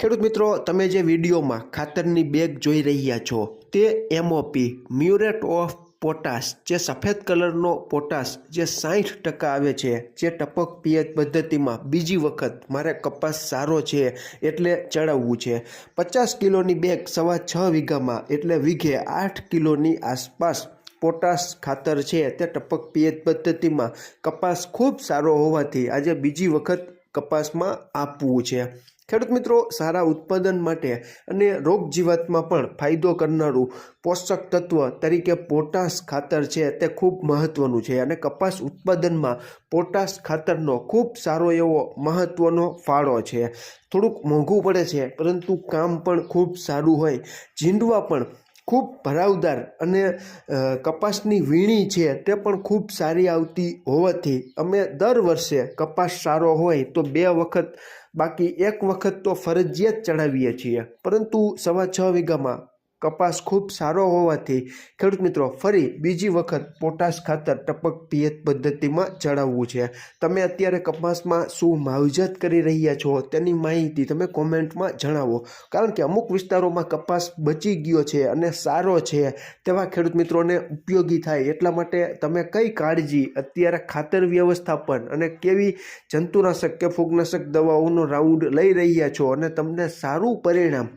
ખેડૂત મિત્રો, તમે જે વિડીયોમાં ખાતરની બેગ જોઈ રહ્યા છો, તે એમઓપી મ્યુરેટ ઓફ પોટાશ, જે સફેદ કલરનો પોટાશ જે સાઠ ટકા આવે છે, જે ટપક પિયત પદ્ધતિમાં બીજી વખત મારે કપાસ સારો છે એટલે ચડાવવું છે. પચાસ કિલોની બેગ સવા છ વીઘામાં એટલે વીઘે આઠ કિલોની આસપાસ પોટાશ ખાતર છે, તે ટપક પિયત પદ્ધતિમાં કપાસ ખૂબ સારો હોવાથી આજે બીજી વખત કપાસમાં આપવું છે. ખેડૂત મિત્રો, સારા ઉત્પાદન માટે અને રોગ જીવાતમાં પણ ફાયદો કરનારું પોષક તત્વ તરીકે પોટાશ ખાતર છે, તે ખૂબ મહત્વનું છે અને કપાસ ઉત્પાદનમાં પોટાશ ખાતરનો ખૂબ સારો એવો મહત્વનો ફાળો છે. થોડુંક મોંઘું પડે છે, પરંતુ કામ પણ ખૂબ સારું હોય. ઝીંડવા પણ ખૂબ ભરાવદાર અને કપાસની વીણી છે તે પણ ખૂબ સારી આવતી હોવાથી અમે દર વર્ષે કપાસ સારો હોય તો બે વખત, બાકી એક વખત તો ફરજિયાત ચડાવીએ છીએ. પરંતુ સવા છ વીઘામાં કપાસ ખૂબ સારો હોવાથી, ખેડૂત મિત્રો, ફરી બીજી વખત પોટાશ ખાતર ટપક પિયત પદ્ધતિમાં ચડાવવું છે. તમે અત્યારે કપાસમાં શું માવજત કરી રહ્યા છો? તેની માહિતી તમે કોમેન્ટમાં જણાવો. કારણ કે અમુક વિસ્તારોમાં કપાસ બચી ગયો છે અને સારો છે. તેવા ખેડૂત મિત્રોને ઉપયોગી થાય એટલા માટે તમે કઈ કાળજી અત્યારે ખાતર વ્યવસ્થાપન અને કેવી જંતુનાશક કે ફૂગનાશક દવાઓનો રાઉન્ડ લઈ રહ્યા છો અને તમને સારું પરિણામ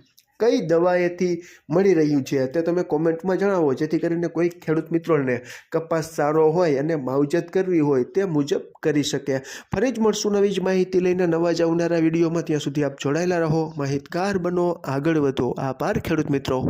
કઈ દવાએથી મળી રહ્યું છે તે તમે કોમેન્ટમાં જણાવો, જેથી કરીને કોઈ ખેડૂત મિત્રોને કપાસ સારો હોય અને માવજત કરવી હોય તે મુજબ કરી શકે. ફરી જ મળશું નવી જ માહિતી લઈને નવા જ આવનારા વિડીયોમાં. ત્યાં સુધી આપ જોડાયેલા રહો. માહિતગાર બનો, આગળ વધો. આભાર ખેડૂત મિત્રો.